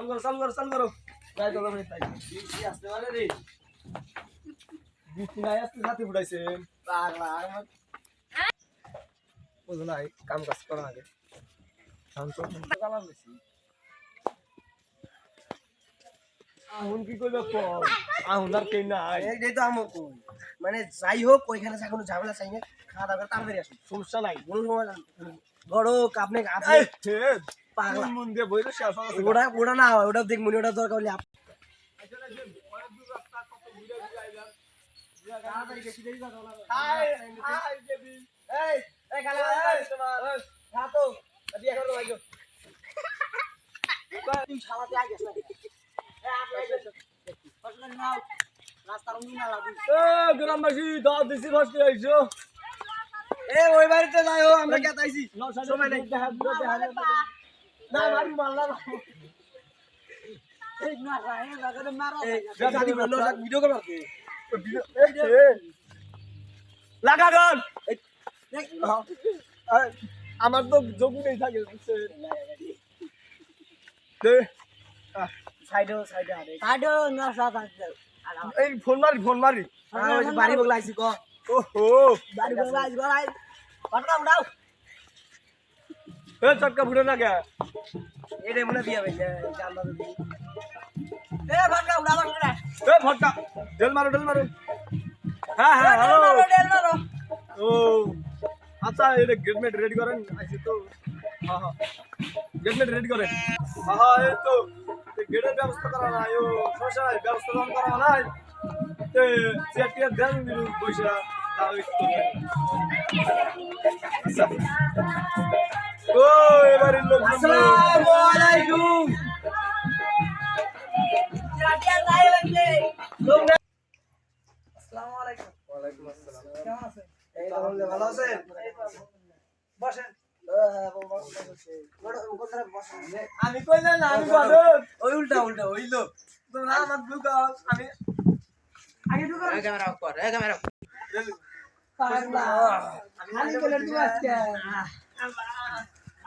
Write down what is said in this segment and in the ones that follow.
চালু করো চালু করো চালু করো। গাই তো ভাই তাই আসতে পারে রে বৃষ্টি নাই আসতে সাথে ফুটাইছে। পাগলা আমার বুঝো নাই কাম কাজ করা আগে। শান্ত কালাম বেশি আহুন কি করবে কম আহুন আর কে নাই। এইটাই তো আমার কই। মানে যাই হোক ওইখানে যা কোনো ঝামেলা চাই না খাওয়া দাওয়া তাড়াতাড়ি আসুন। সমস্যা নাই। বড় এই ছেদ পাগলা। মন ওটা ওটা না হয় ওটা দরকার হলে। গ্রামবাসী দাওয়াত দিছি ফার্স্ট আইছো। এ, ওই বাড়িতে যাই হোক, আমরা কে তাইছি? সময় নেই। না মারি মারলাম। এই, বেটা দিব, নজর ভিডিও করো কি? লাগা গান। এই, এই, আমার তো যোগ নেই থাকে দে, সাইডে সাইডে আরে। এই ফোন মারি ফোন মারি। হ্যাঁ, বাড়ি বগলা ক। ওহো। বাড়ি বগলা আইছি পাটকা উঠাও এ চটকা ফুটে না কে এটাই মনে বিয়া ভাই এ পাটকা এ ফটকা ডেল মারো ডেল মারো। হ্যাঁ হ্যাঁ হ্যালো। ডেল মারো। ও আচ্ছা এটা গেটমেট রেডি করেন? আইছি তো। হ্যাঁ হ্যাঁ। গেটমেট রেডি করেন। হ্যাঁ হ্যাঁ এই তো। গেটের ব্যবস্থা করা নাই ও সমস্যা নাই ব্যবস্থা যখন করা নাই। তে চেয়ার দেন দিলু পয়সা একটু আচ্ছা। ও এবারে লোক আসসালামু আলাইকুম। রাটিয়া নাই লাগলে লোক না আসসালামু আলাইকুম। আসসালাম। কেমন আছেন? এই তো ভালো আছেন? বসেন। আমি না আমি ওই উল্টা উল্টা হইল তোমরা আমার দুকা আমি আগে ঢুকো ক্যামেরা অফ কর ক্যামেরা পাগলা। খালি বলে তুমি আজকে আল্লাহ।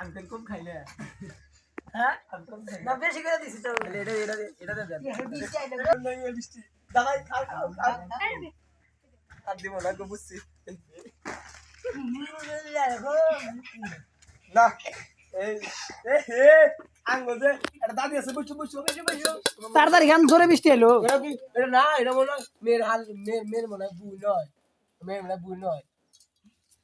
আমি তো কম খাইলে। হ্যাঁ? আমি কম খাইলে। না বেশি করে দিছি তো এটা এটা এটা দেন বৃষ্টি খাও খাও খাও। আর দিব না গো বুঝছি। না তাড়াতাড়ি গান জোরে বৃষ্টি এলো। না এটা মনে হয় মেয়ের হাল মেয়ের মেয়ের মনে হয় বুই নয়। মেয়ের মনে হয় বুই নয়।